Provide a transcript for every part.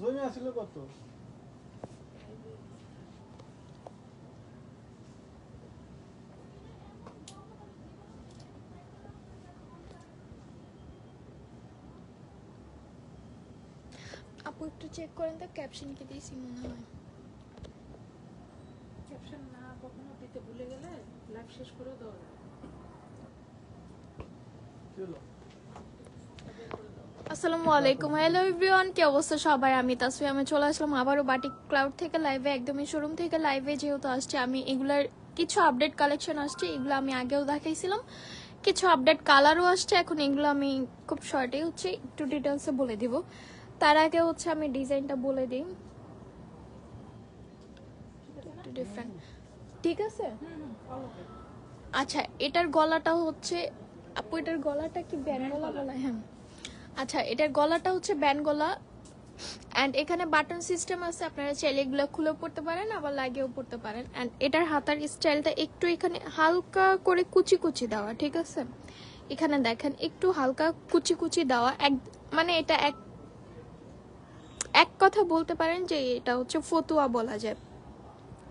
জমি আসলে কত? আপু একটু চেক করেন তো ক্যাপশন কি দিয়েছি মনে হয়। ক্যাপশন না কখনো দিতে ভুলে গেলে লাইভ শেষ করেও দেওয়া যায় হলো? আসসালামু আলাইকুম। হ্যালো এভরিওয়ান কি অবস্থা সবাই? আমি তাসফি আমি চলে আসলাম আবারও বাটিক ক্লাউড থেকে লাইভে একদমই শোরুম থেকে লাইভে যেহেতু আসছে, আমি এগুলার কিছু আপডেট কালেকশন আসছে, এগুলো আমি আগেও দেখাইছিলাম। কিছু আপডেট কালারও আসছে, এখন এগুলো আমি খুব শর্টে হচ্ছে, একটু ডিটেলসে বলে দিব। তার আগে হচ্ছে আমি ডিজাইনটা বলে দিই। ডিফারেন্ট ঠিক আছে? আচ্ছা এটার গলাটা হচ্ছে, আপু, এটার গলাটা কি ব্যান গলা বলা? হ্যাঁ। আচ্ছা এটার গলাটা হচ্ছে ব্যান গলা। অ্যান্ড এখানে বাটন সিস্টেম আছে, আপনারা চাইলে এগুলো খুলেও পড়তে পারেন, আবার লাগিয়েও পড়তে পারেন। অ্যান্ড এটার হাতার স্টাইলটা একটু এখানে হালকা করে কুচি কুচি দেওয়া, ঠিক আছে? এখানে দেখেন, একটু হালকা কুচি কুচি দেওয়া, এক মানে এটা এক এক কথা বলতে পারেন যে এটা হচ্ছে ফতুয়া বলা যায়।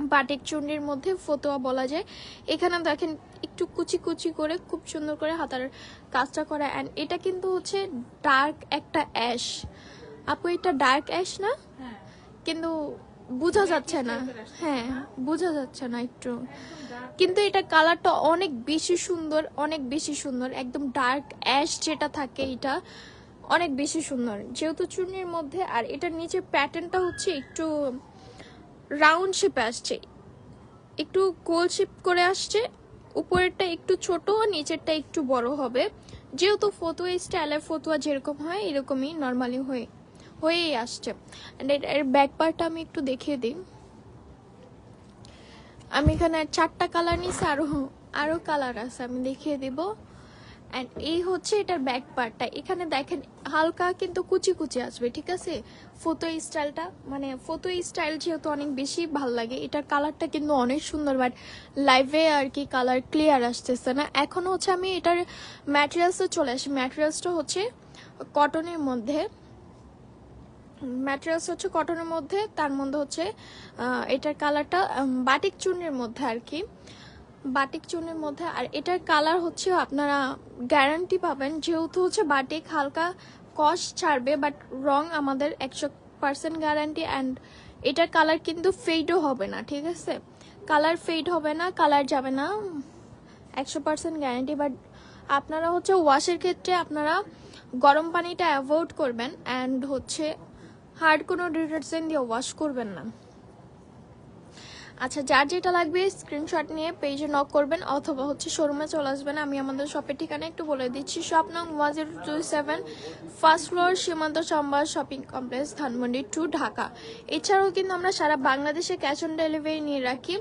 বাটিক চুন্ডির মধ্যে ফতোয়া বলা যায়। এখানে দেখেন একটু কুচি কুচি করে খুব সুন্দর করে হাতার কাজটা করা। অ্যান্ড এটা কিন্তু হচ্ছে ডার্ক একটা অ্যাশ আপু এটা ডার্ক অ্যাশ না? হ্যাঁ। কিন্তু বোঝা যাচ্ছে না। হ্যাঁ বোঝা যাচ্ছে না একটু। কিন্তু এটা কালারটা অনেক বেশি সুন্দর অনেক বেশি সুন্দর। একদম ডার্ক অ্যাশ যেটা থাকে এটা অনেক বেশি সুন্দর। যেহেতু চুন্নির মধ্যে আর এটার নিচে প্যাটার্নটা হচ্ছে একটু রাউন্ড শেপে আসছে। একটু গোল শেপ করে আসছে। উপরেরটা একটু ছোট, নিচেরটা একটু বড় হবে। যেহেতু ফতুয়া স্টাইলের ফতুয়া যেরকম হয়, এরকমই নর্মালি হয়ে, হয়েই আসছে। এর- ব্যাক পার্টটা আমি একটু দেখিয়ে দিই। আমি এখানে চারটা কালার নিছি, আরও আরও কালার আছে, আমি দেখিয়ে দিব। অ্যান্ড এই হচ্ছে এটার ব্যাক পার্টটা এখানে দেখেন হালকা কিন্তু কুচি কুচি আসবে, ঠিক আছে? ফটো স্টাইলটা মানে ফটো স্টাইল যেহেতু অনেক বেশি ভালো লাগে, এটার কালারটা কিন্তু অনেক সুন্দর বাট লাইভে আর কি কালার ক্লিয়ার আসতেছে না। এখন হচ্ছে আমি এটার ম্যাটেরিয়ালসে চলে আসি। ম্যাটেরিয়ালসটা হচ্ছে কটনের মধ্যে। ম্যাটেরিয়ালস হচ্ছে কটনের মধ্যে, তার মধ্যে হচ্ছে এটার কালারটা বাটিক চুনের মধ্যে আর কি। বাটিক চুনের মধ্যে, আর এটার কালার হচ্ছে আপনারা গ্যারান্টি পাবেন, যেহেতু হচ্ছে বাটিক হালকা কস ছাড়বে বাট রং আমাদের একশো পার্সেন্ট গ্যারান্টি অ্যান্ড এটার কালার কিন্তু ফেডও হবে না, ঠিক আছে? কালার ফেড হবে না কালার যাবে না একশো পার্সেন্ট গ্যারান্টি বাট আপনারা হচ্ছে ওয়াশের ক্ষেত্রে আপনারা গরম পানিটা অ্যাভয়েড করবেন অ্যান্ড হচ্ছে হার্ড কোনো ডিটারজেন্ট দিয়ে ওয়াশ করবেন না। আচ্ছা যার যেটা লাগবে স্ক্রিনশট নিয়ে পেজে নক করবেন অথবা হচ্ছে শোরুমে চলে আসবেন। আমি আমাদের শপের ঠিকানা একটু বলে দিচ্ছি। শপ নং one zero two seven first floor Simanta Shambhar shopping complex Dhanmondi two Dhaka. এছাড়াও কিন্তু আমরা সারা বাংলাদেশে ক্যাশ অন ডেলিভারি নিয়ে রাখি।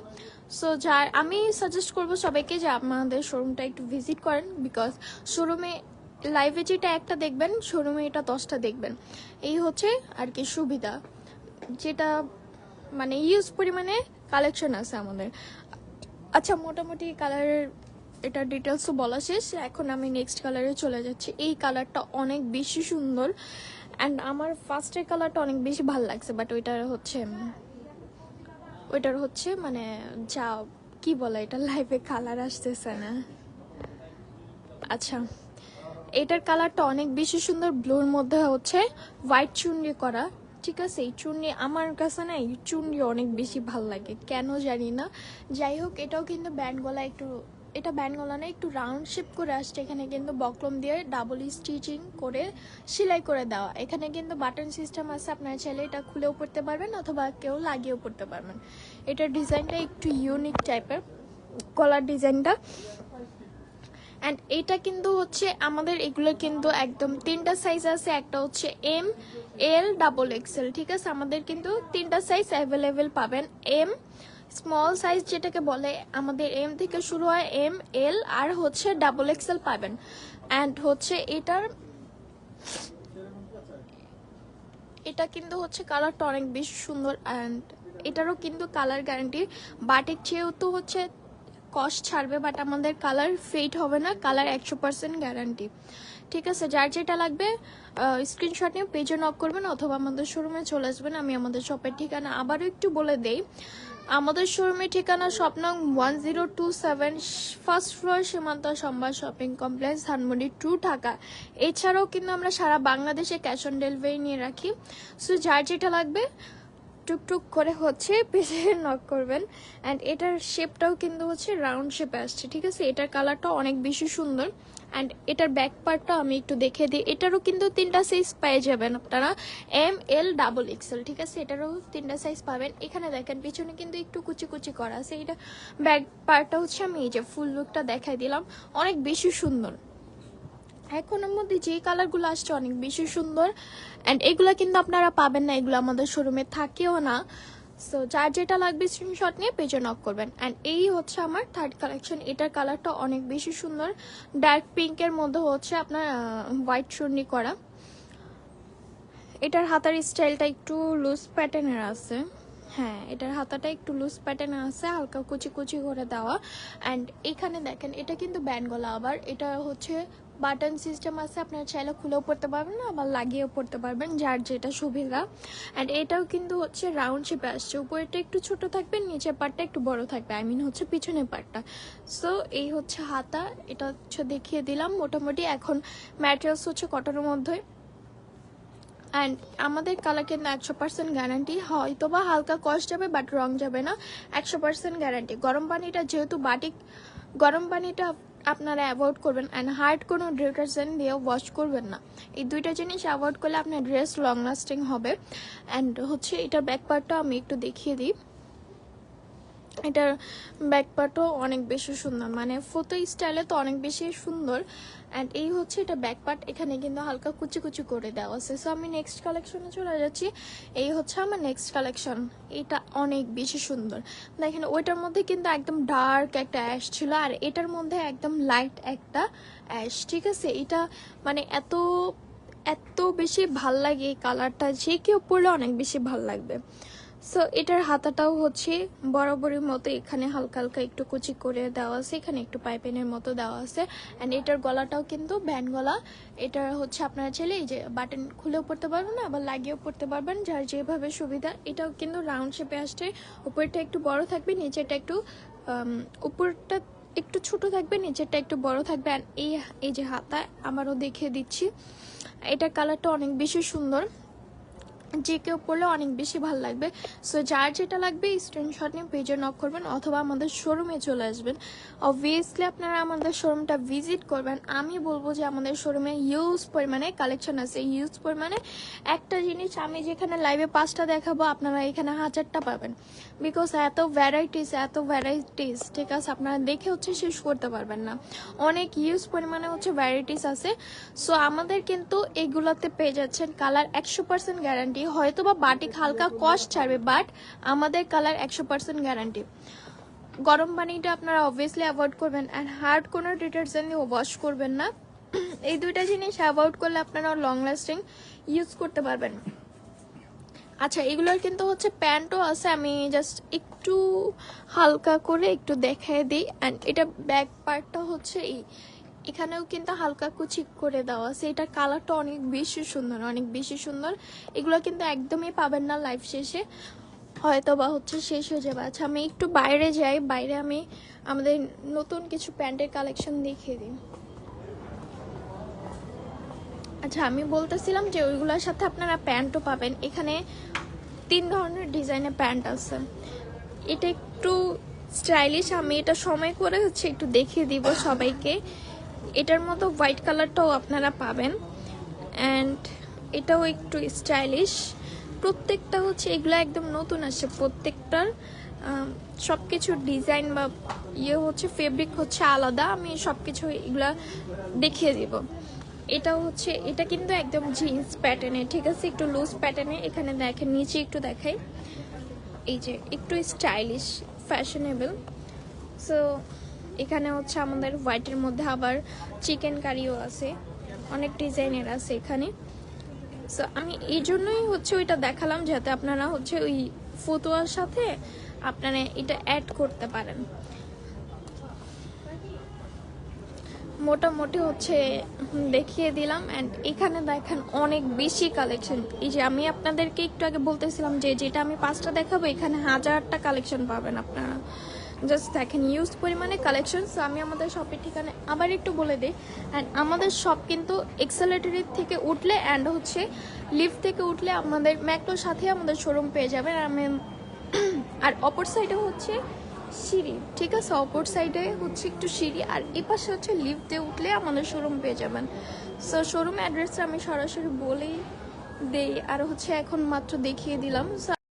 সো যার, আমি সাজেস্ট করব সবাইকে যে আমাদের শোরুমটা একটু ভিজিট করেন বিকজ শোরুমে লাইভে যেটা একটা দেখবেন শোরুমে এটা দশটা দেখবেন। এই হচ্ছে আর কি সুবিধা। যেটা মানে ইউজ পরিমাণে কালেকশন আছে আমাদের। আচ্ছা মোটামুটি কালারের এটা ডিটেলসও বলা শেষ। এখন আমি নেক্সট কালারে চলে যাচ্ছি। এই কালারটা অনেক বেশি সুন্দর অ্যান্ড আমার ফার্স্টের কালারটা অনেক বেশি ভালো লাগছে বাট ওইটার হচ্ছে ওইটার হচ্ছে মানে যা, কি বলে এটা লাইফে কালার আসতেছে না। আচ্ছা এটার কালারটা অনেক বেশি সুন্দর ব্লুর মধ্যে হচ্ছে হোয়াইট চুনরি করা। ঠিক আছে, এই চুন্নি আমার কাছে না, এই চুনরি অনেক বেশি ভালো লাগে, কেন জানি না। যাই হোক, এটাও কিন্তু ব্যান্ড গলা একটু, এটা ব্যান্ড গলা না, একটু রাউন্ড শেপ করে আসছে, এখানে কিন্তু বকলম দিয়ে ডাবল স্টিচিং করে সেলাই করে দেওয়া। এখানে কিন্তু বাটন সিস্টেম আছে, আপনারা চাইলে এটা খুলেও পড়তে পারবেন অথবা কেউ লাগিয়েও পড়তে পারবেন। এটার ডিজাইনটা একটু ইউনিক টাইপের কলার ডিজাইনটা অ্যান্ড এটা কিন্তু হচ্ছে আমাদের এগুলো কিন্তু একদম তিনটা সাইজ আছে, একটা হচ্ছে এম এল ডাবল এক্সেল ঠিক আছে? আমাদের কিন্তু তিনটা সাইজ অ্যাভেলেবেল পাবেন। এম স্মল সাইজ যেটাকে বলে, আমাদের এম থেকে শুরু হয় এম এল আর হচ্ছে ডাবল এক্সেল পাবেন। অ্যান্ড হচ্ছে এটার, এটা কিন্তু হচ্ছে কালারটা অনেক বেশি সুন্দর। অ্যান্ড এটারও কিন্তু কালার গ্যারান্টি বাটিক যেহেতু হচ্ছে কস্ট ছাড়বে বাট আমাদের কালার ফেড হবে না কালার একশো পার্সেন্ট গ্যারান্টি ঠিক আছে, যার যেটা লাগবে স্ক্রিনশট নিয়ে পেজে নক করবেন অথবা আমাদের শোরুমে চলে আসবেন, আমি আমাদের শপের ঠিকানা আবারও একটু বলে দেই। আমাদের শোরুমের ঠিকানা স্বপ্নং one zero two seven first floor Simanta Shambhar shopping complex Dhanmondi two Dhaka. এছাড়াও কিন্তু আমরা সারা বাংলাদেশে ক্যাশ অন ডেলিভারি নিয়ে রাখি। সো যার যেটা লাগবে টুকটুক করে হচ্ছে পেজে নক করবেন। অ্যান্ড এটার শেপটাও কিন্তু হচ্ছে রাউন্ড শেপে আসছে, ঠিক আছে? এটার কালারটা অনেক বেশি সুন্দর। অ্যান্ড এটার ব্যাক পার্টটা আমি একটু দেখে দিই। এটারও কিন্তু তিনটা সাইজ পেয়ে যাবেন আপনারা। এম এল ডাবল এক্সেল ঠিক আছে? এটারও তিনটা সাইজ পাবেন। এখানে দেখেন, পিছনে কিন্তু একটু কুচি কুচি করা আছে। এটা ব্যাক পার্টটা হচ্ছে আমি এই যে ফুল লুকটা দেখাই দিলাম। অনেক বেশি সুন্দর। এখনের মধ্যে যে কালারগুলো আসছে অনেক বেশি সুন্দর। অ্যান্ড এগুলো কিন্তু আপনারা পাবেন না, এগুলো আমাদের শোরুমে থাকেও না। সো যার যেটা লাগবে স্ক্রিনশট নিয়ে পেজে নক করবেন। অ্যান্ড এই হচ্ছে আমার থার্ড কালেকশন এটার কালারটা অনেক বেশি সুন্দর। ডার্ক পিঙ্কের মধ্যে হচ্ছে আপনার হোয়াইট চুন্নি করা। এটার হাতার স্টাইলটা একটু লুজ প্যাটার্নের আছে। হ্যাঁ এটার হাতাটা একটু লুজ প্যাটার্ন আছে, হালকা কুচি কুচি করে দেওয়া। অ্যান্ড এখানে দেখেন, এটা কিন্তু ব্যান্ড গলা আবার, এটা হচ্ছে বাটন সিস্টেম আছে, আপনার চাইলে খুলেও পড়তে পারবেন না আবার লাগিয়েও পড়তে পারবেন, যার যেটা সুবিধা। অ্যান্ড এটাও কিন্তু হচ্ছে রাউন্ড শেপে আসছে। উপরেটা একটু ছোট থাকবে, নিচের পার্টটা একটু বড় থাকবে আই মিন হচ্ছে পিছনের পার্টটা সো এই হচ্ছে হাতা, এটা হচ্ছে দেখিয়ে দিলাম। মোটামুটি এখন ম্যাটেরিয়ালস হচ্ছে কটনের মধ্যে। অ্যান্ড আমাদের কালার কিন্তু একশো পার্সেন্ট গ্যারান্টি হয়তো বা হালকা কস্ট যাবে বাট রং যাবে না। একশো পার্সেন্ট গ্যারান্টি গরম পানিটা যেহেতু বাটিক গরম পানিটা আপনারা অ্যাভয়েড করবেন অ্যান্ড হার্ড কোনো ডিটারজেন্ট দিয়ে ওয়াশ করবেন না। এই দুইটা জিনিস অ্যাভয়েড করলে আপনার ড্রেস লং লাস্টিং হবে। অ্যান্ড হচ্ছে এটার ব্যাক পার্টটা আমি একটু দেখিয়ে দিই। এটার ব্যাক পার্টও অনেক বেশি সুন্দর। মানে ফটো স্টাইলে তো অনেক বেশি সুন্দর। অ্যান্ড এই হচ্ছে এটা ব্যাক পার্ট এখানে কিন্তু হালকা কুচি কুচি করে দেওয়া আছে। সো আমি নেক্সট কালেকশনে চলে যাচ্ছি। এই হচ্ছে আমার নেক্সট কালেকশন এটা অনেক বেশি সুন্দর। দেখেন, ওইটার মধ্যে কিন্তু একদম ডার্ক একটা অ্যাশ ছিল, আর এটার মধ্যে একদম লাইট একটা অ্যাশ ঠিক আছে? এটা মানে এত এত বেশি ভালো লাগে এই কালারটা যে কেউ পরলে অনেক বেশি ভালো লাগবে। সো এটার হাতাটাও হচ্ছে বরাবরের মতো এখানে হালকা হালকা একটু কুচি করে দেওয়া আছে, এখানে একটু পাইপেনের মতো দেওয়া আছে। অ্যান্ড এটার গলাটাও কিন্তু ব্যান্ড গলা। এটা হচ্ছে আপনারা চাইলে এই যে বাটন খুলেও পড়তে পারবেন আবার লাগিয়েও পড়তে পারবেন, যার যেভাবে সুবিধা। এটাও কিন্তু রাউন্ড শেপে আসছে। উপরটা একটু বড় থাকবে, নিচেরটা একটু উপরটা একটু ছোট থাকবে, নিচেরটা একটু বড় থাকবে। আর এই এই যে হাতা, আমারও দেখিয়ে দিচ্ছি। এটার কালারটা অনেক বেশি সুন্দর। যে কেউ পড়লে অনেক বেশি ভালো লাগবে। সো যার যেটা লাগবে স্ক্রিনশট নিয়ে পেজে নক করবেন অথবা আমাদের শোরুমে চলে আসবেন। অবভিয়াসলি আপনারা আমাদের শোরুমটা ভিজিট করবেন। আমি বলব যে আমাদের শোরুমে ইউজ পরিমাণে কালেকশন আছে। ইউজ পরিমাণে একটা জিনিস আমি যেখানে লাইভে পাঁচটা দেখাবো, আপনারা এখানে হাজারটা পাবেন। বিকজ এত ভ্যারাইটিস এত ভ্যারাইটিস ঠিক আছে? আপনারা দেখে হচ্ছে শেষ করতে পারবেন না। অনেক ইউজ পরিমাণে হচ্ছে ভ্যারাইটিস আছে। সো আমাদের কিন্তু এগুলোতে পেয়ে যাচ্ছেন কালার একশো পার্সেন্ট গ্যারান্টি হয়তো বা বাটিক হালকা কস্ট ছাড়বে বাট আমাদের কালার একশো পার্সেন্ট গ্যারান্টি গরম পানিটা আপনারা অবভিয়াসলি অ্যাভয়েড করবেন অ্যান্ড হার্ড কোনো ডিটারজেন্ট দিয়ে ওয়াশ করবেন না। এই দুইটা জিনিস অ্যাভয়েড করলে আপনারা লং লাস্টিং ইউজ করতে পারবেন। আচ্ছা এগুলোর কিন্তু হচ্ছে প্যান্টও আছে, আমি জাস্ট একটু হালকা করে একটু দেখায় দিই অ্যান্ড এটা ব্যাক পার্টটা হচ্ছে এই এখানেও কিন্তু হালকা কুচি করে দেওয়া আছে। এটার কালারটা অনেক বেশি সুন্দর, অনেক বেশি সুন্দর। এগুলো কিন্তু একদমই পাবেন না লাইফ শেষে। হয়তো বা হচ্ছে শেষ হয়ে যাবে। আচ্ছা আমি একটু বাইরে যাই। বাইরে আমি আমাদের নতুন কিছু প্যান্টের কালেকশন দেখিয়ে দিই। আচ্ছা আমি বলতেছিলাম যে ওইগুলোর সাথে আপনারা প্যান্টও পাবেন। এখানে তিন ধরনের ডিজাইনের প্যান্ট আছে। এটা একটু স্টাইলিশ, আমি এটা সময় করে হচ্ছে একটু দেখিয়ে দিব সবাইকে। এটার মতো হোয়াইট কালারটাও আপনারা পাবেন। অ্যান্ড এটাও একটু স্টাইলিশ প্রত্যেকটা হচ্ছে, এগুলো একদম নতুন আসে প্রত্যেকটার সব কিছু ডিজাইন বা ইয়ে হচ্ছে ফেব্রিক হচ্ছে আলাদা। আমি সব কিছু এগুলা দেখিয়ে দিব। এটা হচ্ছে, এটা কিন্তু একদম জিন্স প্যাটার্নে ঠিক আছে, একটু লুজ প্যাটার্নে এখানে দেখেন, নিচে একটু দেখাই। এই যে, একটু স্টাইলিশ ফ্যাশনেবল সো এখানে হচ্ছে আমাদের হোয়াইটের মধ্যে আবার চিকেন কারিও আছে। অনেক ডিজাইনের আছে এখানে। সো আমি এই জন্যই হচ্ছে ওইটা দেখালাম যাতে আপনারা হচ্ছে ওই ফতোয়ার সাথে আপনারা এটা অ্যাড করতে পারেন। মোটামুটি হচ্ছে দেখিয়ে দিলাম অ্যান্ড এখানে দেখেন অনেক বেশি কালেকশন এই যে আমি আপনাদেরকে একটু আগে বলতেছিলাম যে যেটা আমি পাঁচটা দেখাবো, এখানে হাজারটা কালেকশন পাবেন আপনারা। জাস্ট দেখেন ইউজ পরিমাণে কালেকশন আমি আমাদের শপের ঠিকানা আবার একটু বলে দিই। অ্যান্ড আমাদের শপ কিন্তু এক্সেলেটারি থেকে উঠলে অ্যান্ড হচ্ছে লিফট থেকে উঠলে আমাদের ম্যাকলোর সাথে আমাদের শোরুম পেয়ে যাবেন। আমি আর অপর সাইডে হচ্ছে সিঁড়ি, ঠিক আছে? অপর সাইডে হচ্ছে একটু সিঁড়ি, আর এই পাশে হচ্ছে লিফট উঠলে আমাদের শোরুম পেয়ে যাবেন। সো শোরুম অ্যাড্রেসটা আমি সরাসরি বলেই দেই, আর হচ্ছে এখন মাত্র দেখিয়ে দিলাম।